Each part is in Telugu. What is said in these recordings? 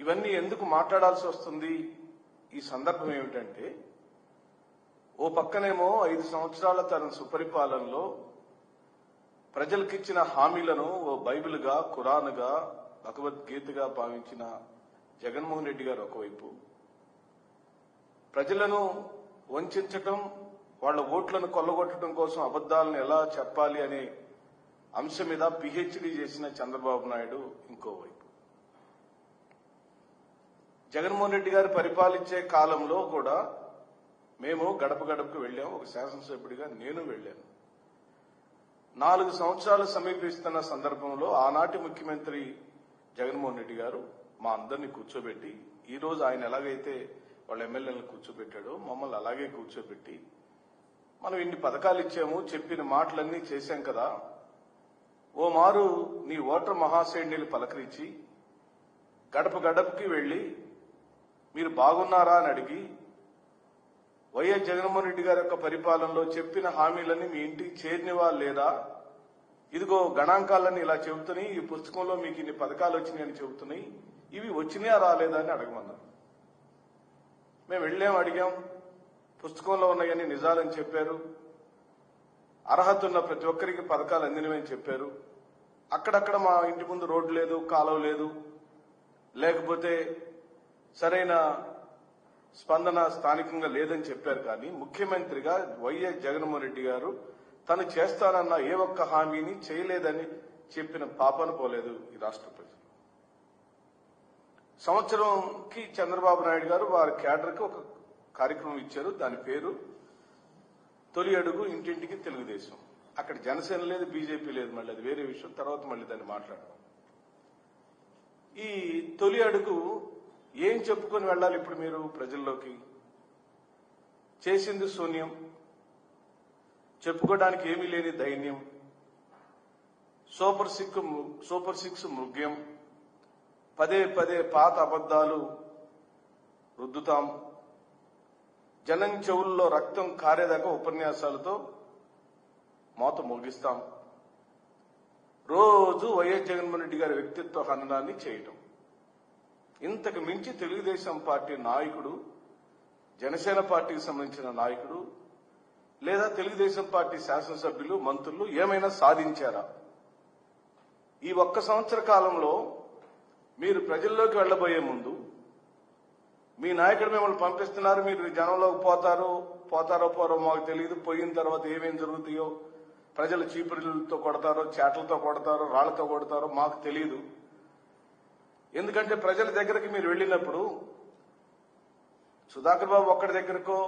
ఇవన్నీ ఎందుకు మాట్లాడాల్సి వస్తుంది? ఈ సందర్భం ఏమిటంటే ఓ పక్కనేమో ఐదు సంవత్సరాల తన సుపరిపాలనలో ప్రజలకిచ్చిన హామీలను ఓ బైబిల్గా ఖురాన్గా భగవద్గీతగా భావించిన జగన్మోహన్ రెడ్డి గారు ఒకవైపు. ప్రజలను వంచటం వాళ్ళ ఓట్లను కొల్లగొట్టడం కోసం అబద్దాలను ఎలా చెప్పాలి అనే అంశం మీద పిహెచ్డి చేసిన చంద్రబాబు నాయుడు ఇంకోవైపు జగన్మోహన్ రెడ్డి గారు పరిపాలించే కాలంలో కూడా మేము గడప గడపకు వెళ్ళాం ఒక శాసనసభ్యుడిగా నేను వెళ్ళాను. నాలుగు సంవత్సరాలు సమీపిస్తున్న సందర్భంలో ఆనాటి ముఖ్యమంత్రి జగన్మోహన్ రెడ్డి గారు మా అందరినీ కూర్చోబెట్టి ఈ రోజు ఆయన ఎలాగైతే వాళ్ళ ఎమ్మెల్యేలను కూర్చోబెట్టాడో మమ్మల్ని అలాగే కూర్చోబెట్టి మనం ఇన్ని పథకాలు ఇచ్చాము చెప్పిన మాటలన్నీ చేశాం కదా. ఓ మారు నీ ఓటర్ మహాశ్రేణిని పలకరించి గడప గడపకి వెళ్ళి మీరు బాగున్నారా అని అడిగి వైఎస్ జగన్మోహన్ రెడ్డి గారి యొక్క పరిపాలనలో చెప్పిన హామీలన్నీ మీ ఇంటికి చేరినవా లేదా ఇదిగో గణాంకాలన్నీ ఇలా చెబుతున్నాయి ఈ పుస్తకంలో మీకు ఇన్ని పథకాలు వచ్చినాయని చెబుతున్నాయి ఇవి వచ్చినాయా రాలేదా అని అడగమన్నారు మేము వెళ్ళాం అడిగాం పుస్తకంలో ఉన్నాయని నిజాలని చెప్పారు అర్హత ఉన్న ప్రతి ఒక్కరికి పథకాలు అందినవని చెప్పారు అక్కడక్కడ మా ఇంటి ముందు రోడ్డు లేదు కాలువ లేదు లేకపోతే సరైన స్పందన స్థానికంగా లేదని చెప్పారు కానీ ముఖ్యమంత్రిగా వైఎస్ జగన్మోహన్ రెడ్డి గారు తను చేస్తానన్న ఏ ఒక్క హామీని చేయలేదని చెప్పిన పాపను పోలేదు ఈ రాష్ట్ర ప్రజలు. సంవత్సరంకి చంద్రబాబు నాయుడు గారు వారి క్యాడర్కి ఒక కార్యక్రమం ఇచ్చారు. దాని పేరు తొలి అడుగు ఇంటింటికి తెలుగుదేశం. అక్కడ జనసేన లేదు బీజేపీ లేదు మళ్ళీ అది వేరే విషయం. తర్వాత మళ్ళీ దాన్ని మాట్లాడదాం. ఈ తొలి అడుగు ఏం చెప్పుకొని వెళ్ళాలి ఇప్పుడు మీరు ప్రజల్లోకి? చేసింది శూన్యం. చెప్పుకోవడానికి ఏమీ లేని దైన్యం. సూపర్ సిక్ సూపర్ సిక్స్ మృగ్యం. పదే పదే పాత అబద్దాలు రుద్దుతాం. జనం చెవుల్లో రక్తం కారేదాకా ఉపన్యాసాలతో మోత ముగిస్తాం. రోజు వైఎస్ జగన్మోహన్ రెడ్డి గారి వ్యక్తిత్వ హననాన్ని చేయటం. ఇంతకు మించి తెలుగుదేశం పార్టీ నాయకుడు జనసేన పార్టీకి సంబంధించిన నాయకుడు లేదా తెలుగుదేశం పార్టీ శాసనసభ్యులు మంత్రులు ఏమైనా సాధించారా? ఈ ఒక్క సంవత్సర కాలంలో మీరు ప్రజల్లోకి వెళ్ళబోయే ముందు మీ నాయకుడు మిమ్మల్ని పంపిస్తున్నారు మీరు జనంలోకి పోతారో పోతారో పోరో మాకు తెలియదు పోయిన తర్వాత ఏమేం జరుగుతాయో ప్రజలు చీపురులతో కొడతారో చేటలతో కొడతారో రాళ్ళతో కొడతారో మాకు తెలియదు ఎందుకంటే ప్రజల దగ్గరికి మీరు వెళ్ళినప్పుడు సుధాకర్ బాబు ఒక్కడి దగ్గరకో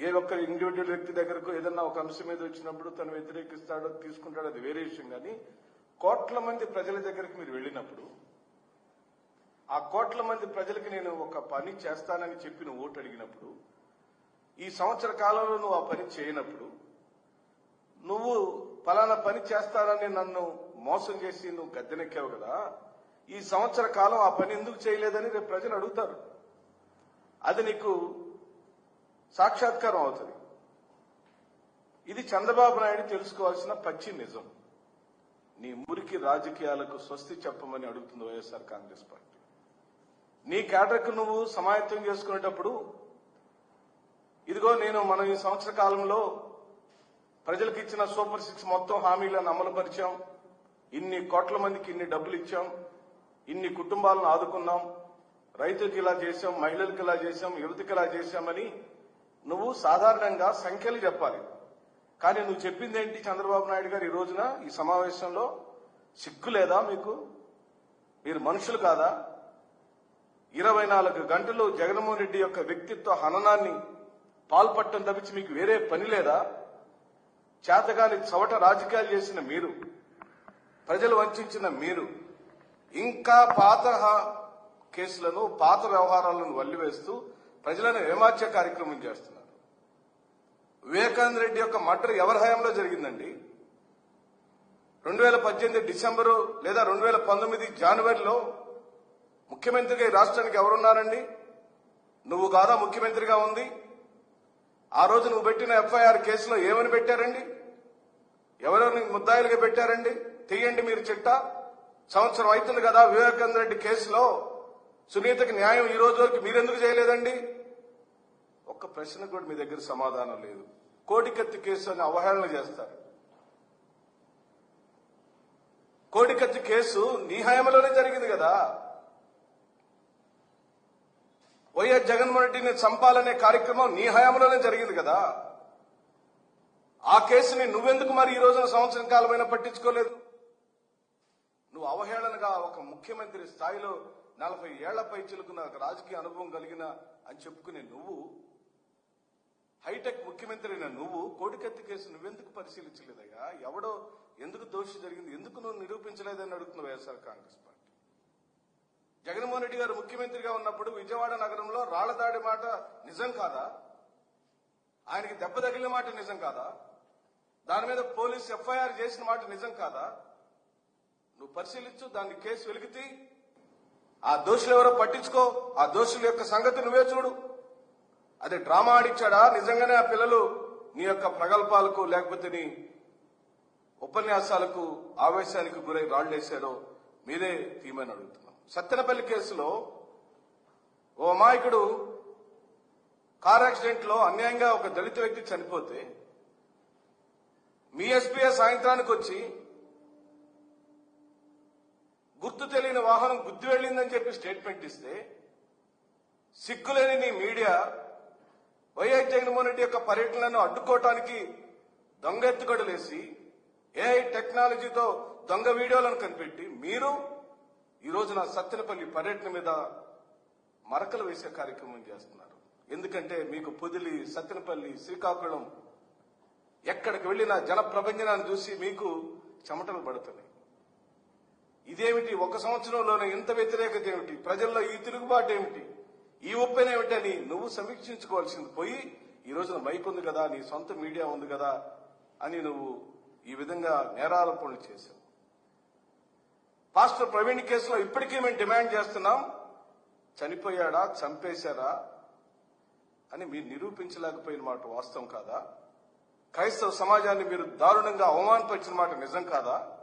ఏ ఒక్క ఇండివిజువల్ వ్యక్తి దగ్గరకో ఏదన్నా ఒక అంశం మీద వచ్చినప్పుడు తను వ్యతిరేకిస్తాడో తీసుకుంటాడో అది వేరే విషయం. కానీ కోట్ల మంది ప్రజల దగ్గరికి మీరు వెళ్ళినప్పుడు ఆ కోట్ల మంది ప్రజలకి నేను ఒక పని చేస్తానని చెప్పిన ఓటు అడిగినప్పుడు ఈ సంవత్సర కాలంలో నువ్వు ఆ పని చేయనప్పుడు నువ్వు ఫలానా పని చేస్తానని నన్ను మోసం చేసి నువ్వు గద్దెనెక్కావు కదా ఈ సంవత్సర కాలం ఆ పని ఎందుకు చేయలేదని రేపు ప్రజలు అడుగుతారు. అది నీకు సాక్షాత్కారం అవుతుంది. ఇది చంద్రబాబు నాయుడు తెలుసుకోవాల్సిన పచ్చి నిజం. నీ మురికి రాజకీయాలకు స్వస్తి చెప్పమని అడుగుతుంది వైఎస్ఆర్ కాంగ్రెస్ పార్టీ. నీ కేటర్కు నువ్వు సమాయత్తం చేసుకునేటప్పుడు ఇదిగో నేను మనం ఈ సంవత్సర కాలంలో ప్రజలకు ఇచ్చిన సూపర్ సిక్స్ మొత్తం హామీలను అమలుపరిచాం. ఇన్ని కోట్ల మందికి ఇన్ని డబ్బులు ఇచ్చాం. ఇన్ని కుటుంబాలను ఆదుకున్నాం రైతులకు ఇలా చేశాం మహిళలకు ఇలా చేశాం యువతకి ఇలా చేశామని నువ్వు సాధారణంగా సంఖ్యలు చెప్పాలి. కానీ నువ్వు చెప్పింది ఏంటి చంద్రబాబు నాయుడు గారు ఈ రోజున ఈ సమావేశంలో? సిగ్గు లేదా మీకు? మీరు మనుషులు కాదా? ఇరవై నాలుగు గంటలు జగన్మోహన్ రెడ్డి యొక్క వ్యక్తిత్వ హననాన్ని పాల్పట్టడం తప్పించి మీకు వేరే పని లేదా? చేతగాని చవట రాజకీయాలు చేసిన మీరు ప్రజలు వంచిన మీరు ఇంకా పాత కేసులను పాత వ్యవహారాలను వల్లివేస్తూ ప్రజలను ఏమార్చే కార్యక్రమం చేస్తున్నారు? వివేకానంద రెడ్డి యొక్క మర్డర్ ఎవరి హయాంలో జరిగిందండి? రెండు వేల పద్దెనిమిది డిసెంబరు లేదా రెండు వేల పంతొమ్మిది జనవరిలో ముఖ్యమంత్రిగా ఈ రాష్ట్రానికి ఎవరున్నారండి? నువ్వు కాదా ముఖ్యమంత్రిగా ఉంది? ఆ రోజు నువ్వు పెట్టిన ఎఫ్ఐఆర్ కేసులో ఏమని పెట్టారండి? ఎవరెవరిని ముద్దాయిలుగా పెట్టారండి? తీయండి మీరు చిట్టా. సంవత్సరం అవుతుంది కదా వివేకానంద రెడ్డి కేసులో. సునీతకి న్యాయం ఈ రోజు వరకు మీరెందుకు చేయలేదండి? ఒక్క ప్రశ్న కూడా మీ దగ్గర సమాధానం లేదు. కోడికత్తి కేసు అని అవహేళన చేస్తారు. కోడికత్తి కేసు నీ హయాంలోనే జరిగింది కదా. వైఎస్ జగన్మోహన్ రెడ్డిని చంపాలనే కార్యక్రమం నీ హయాంలోనే జరిగింది కదా. ఆ కేసుని నువ్వెందుకు మరి ఈ రోజున సంవత్సరం కాలమైనా పట్టించుకోలేదు? నువ్వు అవహేళనగా ఒక ముఖ్యమంత్రి స్థాయిలో నలభై ఏళ్ళపై చిలుకున్న రాజకీయ అనుభవం కలిగిన అని చెప్పుకునే నువ్వు హైటెక్ ముఖ్యమంత్రి అయిన నువ్వు కోడికత్తి కేసు నువ్వెందుకు పరిశీలించలేదయ్యా? ఎవడో ఎందుకు దోషి జరిగింది? ఎందుకు నువ్వు నిరూపించలేదని అడుగుతున్న వైఎస్ఆర్ కాంగ్రెస్ పార్టీ? జగన్మోహన్ రెడ్డి గారు ముఖ్యమంత్రిగా ఉన్నప్పుడు విజయవాడ నగరంలో రాళ్ళదాడి మాట నిజం కాదా? ఆయనకి దెబ్బ తగిలిన మాట నిజం కాదా? దాని మీద పోలీస్ ఎఫ్ఐఆర్ చేసిన మాట నిజం కాదా? పరిశీలించు దాన్ని కేసు వెలికితి. ఆ దోషులు ఎవరో పట్టించుకో ఆ దోషుల యొక్క సంగతి నువ్వే చూడు. అది డ్రామా ఆడిచ్చాడా? నిజంగానే ఆ పిల్లలు నీ యొక్క ప్రగల్భాలకు లేకపోతే నీ ఉపన్యాసాలకు ఆవేశానికి గురై రాళ్ళేశారో మీరే తీయమని అడుగుతున్నాం. సత్తెనపల్లి కేసులో ఓ అమాయకుడు కార్ యాక్సిడెంట్లో అన్యాయంగా ఒక దళిత వ్యక్తి చనిపోతే మీ ఎస్పీఏ సాయంత్రానికి వచ్చి గుర్తు తెలియని వాహనం గుద్ది వెళ్ళిందని చెప్పి స్టేట్మెంట్ ఇస్తే సిగ్గులేని నీ మీడియా వైఎస్ జగన్మోహన్ రెడ్డి యొక్క పర్యటనలను అడ్డుకోవటానికి దొంగ ఎత్తుగడలేసి ఏఐ టెక్నాలజీతో దొంగ వీడియోలను కనిపెట్టి మీరు ఈ రోజున సత్తెనపల్లి పర్యటన మీద మరకలు వేసే కార్యక్రమం చేస్తున్నారు. ఎందుకంటే మీకు పొదిలి సత్తెనపల్లి శ్రీకాకుళం ఎక్కడికి వెళ్ళిన జన చూసి మీకు చెమటలు పడుతున్నాయి. ఇదేమిటి? ఒక సంవత్సరంలోనే ఇంత వ్యతిరేకత ఏమిటి? ప్రజల్లో ఈ తిరుగుబాటు ఏమిటి? ఈ ఒప్పెన ఏమిటని నువ్వు సమీక్షించుకోవాల్సింది పోయి ఈ రోజున మైక్ ఉంది కదా నీ సొంత మీడియా ఉంది కదా అని నువ్వు ఈ విధంగా నేరారోపణలు చేశావు. పాస్టర్ ప్రవీణ్ కేసులో ఇప్పటికీ మేము డిమాండ్ చేస్తున్నాం చనిపోయాడా చంపేశారా అని మీరు నిరూపించలేకపోయిన మాట వాస్తవం కాదా? క్రైస్తవ సమాజాన్ని మీరు దారుణంగా అవమానపరిచిన మాట నిజం కాదా?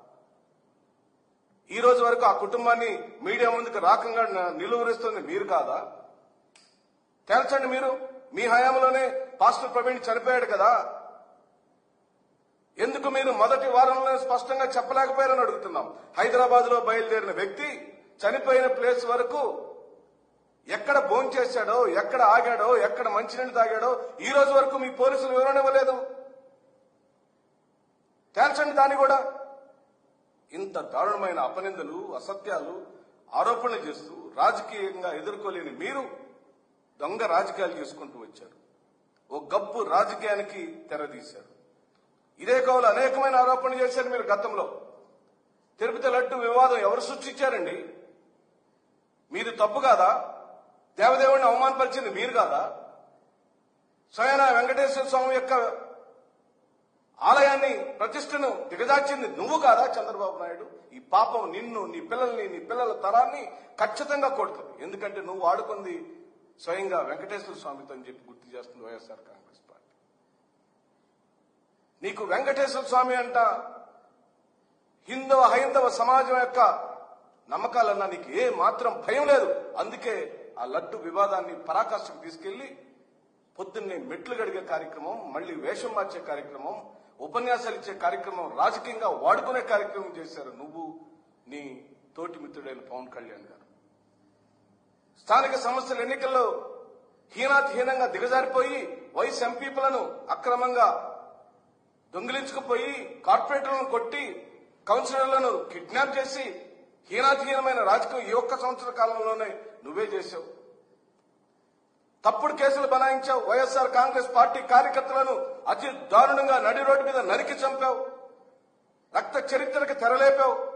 ఈ రోజు వరకు ఆ కుటుంబాన్ని మీడియా ముందుకు రాకంగా నిలువరిస్తుంది మీరు కాదా? తేల్చండి మీరు. మీ హయాంలోనే పాస్టర్ ప్రవీణ్ చనిపోయాడు కదా. ఎందుకు మీరు మొదటి వారంలో స్పష్టంగా చెప్పలేకపోయారని అడుగుతున్నాం. హైదరాబాద్లో బయలుదేరిన వ్యక్తి చనిపోయిన ప్లేస్ వరకు ఎక్కడ భోంచేశాడో ఎక్కడ ఆగాడో ఎక్కడ మంచినీళ్ళు తాగాడో ఈ రోజు వరకు మీ పోలీసులు వివరణ ఇవ్వలేదు. తేల్చండి దాన్ని కూడా. ఇంత దారుణమైన అపనిందలు అసత్యాలు ఆరోపణలు చేస్తూ రాజకీయంగా ఎదుర్కోలేని మీరు దొంగ రాజకీయాలు చేసుకుంటూ వచ్చారు. ఓ గబ్బు రాజకీయానికి తెరదీశారు. ఇదే కావాలి అనేకమైన ఆరోపణలు చేశారు మీరు గతంలో. తిరుపతి లడ్డు వివాదం ఎవరు సృష్టించారండి? మీరు తప్పు కాదా? దేవదేవుడిని అవమానపరిచింది మీరు కాదా? స్వయన వెంకటేశ్వర స్వామి యొక్క ఆలయాన్ని ప్రతిష్టను దిగజార్చింది నువ్వు కాదా చంద్రబాబు నాయుడు? ఈ పాపం నిన్ను నీ పిల్లల్ని నీ పిల్లల తరాన్ని ఖచ్చితంగా కొడుతుంది ఎందుకంటే నువ్వు ఆడుకుంది స్వయంగా వెంకటేశ్వర స్వామితో అని చెప్పి గుర్తు చేస్తుంది వైఎస్ఆర్ కాంగ్రెస్ పార్టీ. నీకు వెంకటేశ్వర స్వామి అంట హిందవ హైందవ సమాజం యొక్క నమ్మకాలన్నా నీకు ఏ మాత్రం భయం లేదు. అందుకే ఆ లడ్డు వివాదాన్ని పరాకాష్ఠకు తీసుకెళ్ళి పొద్దున్నే మెట్లు గడిగే కార్యక్రమం మళ్ళీ వేషం మార్చే కార్యక్రమం ఉపన్యాసాలు ఇచ్చే కార్యక్రమం రాజకీయంగా వాడుకునే కార్యక్రమం చేశారు నువ్వు నీ తోటి మిత్రుడైన పవన్ కళ్యాణ్ గారు. స్థానిక సంస్థల ఎన్నికల్లో హీనాతిహీనంగా దిగజారిపోయి వైస్ ఎంపీలను అక్రమంగా దొంగిలించుకుపోయి కార్పొరేటర్లను కొట్టి కౌన్సిలర్లను కిడ్నాప్ చేసి హీనాతిహీనమైన రాజకీయం ఈ ఒక్క సంవత్సర కాలంలోనే నువ్వే చేశావు. తప్పుడు కేసులు బనాయించావు. వైఎస్ఆర్ కాంగ్రెస్ పార్టీ కార్యకర్తలను అతి దారుణంగా నడి రోడ్డు మీద నరికి చంపావు. రక్త చరిత్రకు తెరలేపావు.